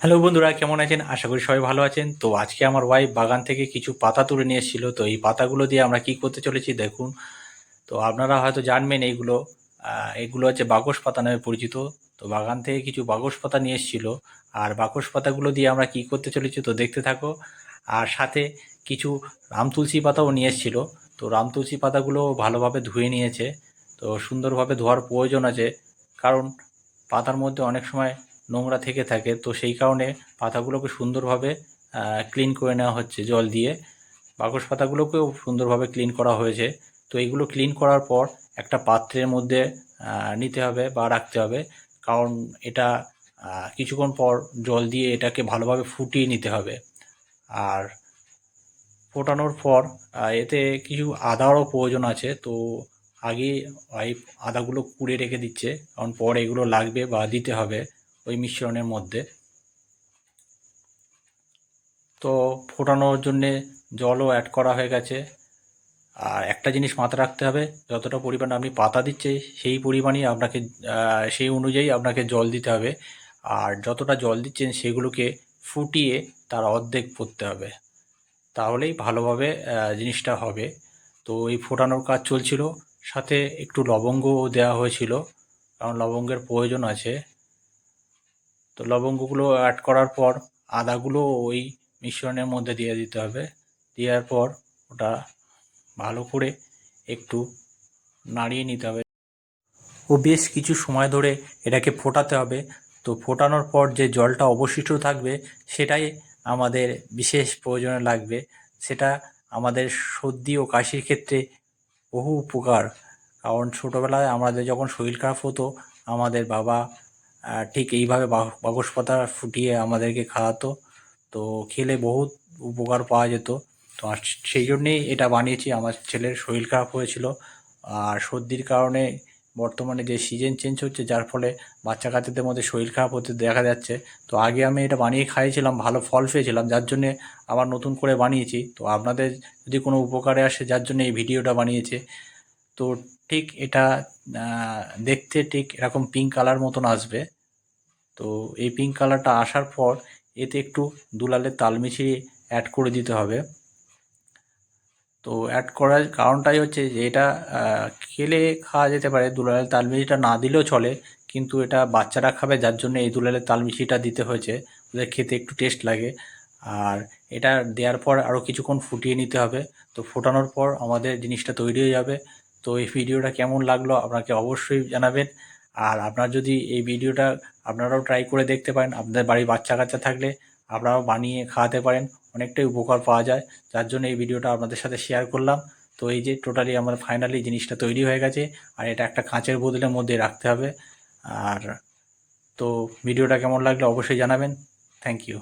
Hello বন্ধুরা, কেমন আছেন? আশা করি সবাই ভালো আছেন। তো আজকে আমার ওয়াইফ বাগান থেকে কিছু পাতা তুলে নিয়ে এসেছিল। তো এই পাতাগুলো দিয়ে আমরা কি করতে চলেছি দেখুন। তো আপনারা হয়তো জানবেন এইগুলো। এগুলো হচ্ছে বাকস পাতা নামে পরিচিত। তো বাগান থেকে কিছু বাকস পাতা নিয়ে এসেছিল। আর বাকস পাতাগুলো দিয়ে আমরা কি করতে চলেছি তো দেখতে থাকো। আর সাথে কিছু রাম তুলসী পাতাও নিয়ে এসেছিল। তো রাম তুলসী পাতাগুলো ভালোভাবে ধুয়ে নিয়েছে। তো সুন্দরভাবে ধোয়ার প্রয়োজন আছে। কারণ পাতার মধ্যে অনেক সময় নোংরা থেকে থাকে। তো সেই কারণে পাতাগুলোকে সুন্দরভাবে ক্লিন করে নেওয়া হচ্ছে জল দিয়ে। বাকস পাতাগুলোকেও সুন্দরভাবে ক্লিন করা হয়েছে। তো এইগুলো ক্লিন করার পর একটা পাত্রের মধ্যে নিতে হবে বা রাখতে হবে। কারণ এটা কিছুক্ষণ পর জল দিয়ে এটাকে ভালোভাবে ফুটিয়ে নিতে হবে। আর ফোটানোর পর এতে কিছু আদারও প্রয়োজন আছে। তো আগে ওয়াইফ আদাগুলো কুড়ে রেখে দিচ্ছে। কারণ পরে এগুলো লাগবে বা দিতে হবে। ওই মিশ্রণের মধ্যে। তো ফোটানোর জন্যে জলও অ্যাড করা হয়ে গেছে। আর একটা জিনিস মাথায় রাখতে হবে, যতটা পরিমাণ আপনি পাতা দিচ্ছে সেই পরিমাণই আপনাকে সেই অনুযায়ী আপনাকে জল দিতে হবে। আর যতটা জল দিচ্ছেন সেগুলোকে ফুটিয়ে তার অর্ধেক পড়তে হবে। তাহলেই ভালোভাবে জিনিসটা হবে। তো এই ফোটানোর কাজ চলছিল। সাথে একটু লবঙ্গও দেওয়া হয়েছিল। কারণ লবঙ্গের প্রয়োজন আছে। তো লবঙ্গগুলো অ্যাড করার পর আদাগুলো ওই মিশ্রণের মধ্যে দিয়ে দিতে হবে। দেওয়ার পর ওটা ভালো করে একটু নাড়িয়ে নিতে হবে। ও বেশ কিছু সময় ধরে এটাকে ফোটাতে হবে। তো ফোটানোর পর যে জলটা অবশিষ্ট থাকবে সেটাই আমাদের বিশেষ প্রয়োজনে লাগবে। সেটা আমাদের সর্দি ও কাশির ক্ষেত্রে বহু উপকার। কারণ ছোটোবেলায় আমাদের যখন শরীর খারাপ হতো, আমাদের বাবা ঠিক এইভাবে বাকস পাতা ফুটিয়ে আমাদেরকে খাওয়াতো। তো খেলে বহুত উপকার পাওয়া যেত। তো সেই জন্যেই এটা বানিয়েছি। আমার ছেলের শরীর খারাপ হয়েছিল। আর সর্দির কারণে বর্তমানে যে সিজন চেঞ্জ হচ্ছে, যার ফলে বাচ্চা কাচ্চাদের মধ্যে শরীর খারাপ হতে দেখা যাচ্ছে। তো আগে আমি এটা বানিয়ে খাইয়েছিলাম, ভালো ফল পেয়েছিলাম। যার জন্যে আবার নতুন করে বানিয়েছি। তো আপনাদের যদি কোনো উপকারে আসে, যার জন্য এই ভিডিওটা বানিয়েছে। তো ঠিক এটা দেখতে ঠিক এরকম পিঙ্ক কালার মতন আসবে। তো এই পিঙ্ক কালারটা আসার পর এতে একটু দুলালের তাল মিছিয়ে অ্যাড করে দিতে হবে। তো অ্যাড করার কারণটাই হচ্ছে যে এটা খেলে খাওয়া যেতে পারে, দুলালের তাল মিছিটা না দিলেও চলে, কিন্তু এটা বাচ্চারা খাবে যার জন্য এই দুলালের তাল মিছিটা দিতে হয়েছে। ওদের খেতে একটু টেস্ট লাগে। আর এটা দেওয়ার পর আরও কিছুক্ষণ ফুটিয়ে নিতে হবে। তো ফোটানোর পর আমাদের জিনিসটা তৈরি হয়ে যাবে। তো এই ভিডিওটা কেমন লাগল আপনাকে অবশ্যই জানাবেন। আর আপনার যদি এই ভিডিওটা আপনারাও ট্রাই করে দেখতে পারেন, আপনাদের বাড়ির বাচ্চা কাচ্চা থাকলে আপনারাও বানিয়ে খাওয়াতে পারেন, অনেকটাই উপকার পাওয়া যায়। যার জন্য এই ভিডিওটা আপনাদের সাথে শেয়ার করলাম। তো এই যে টোটালি আমার ফাইনালি জিনিসটা তৈরি হয়ে গেছে, আর এটা একটা কাঁচের বোতলের মধ্যে রাখতে হবে। আর তো ভিডিওটা কেমন লাগল অবশ্যই জানাবেন। Thank you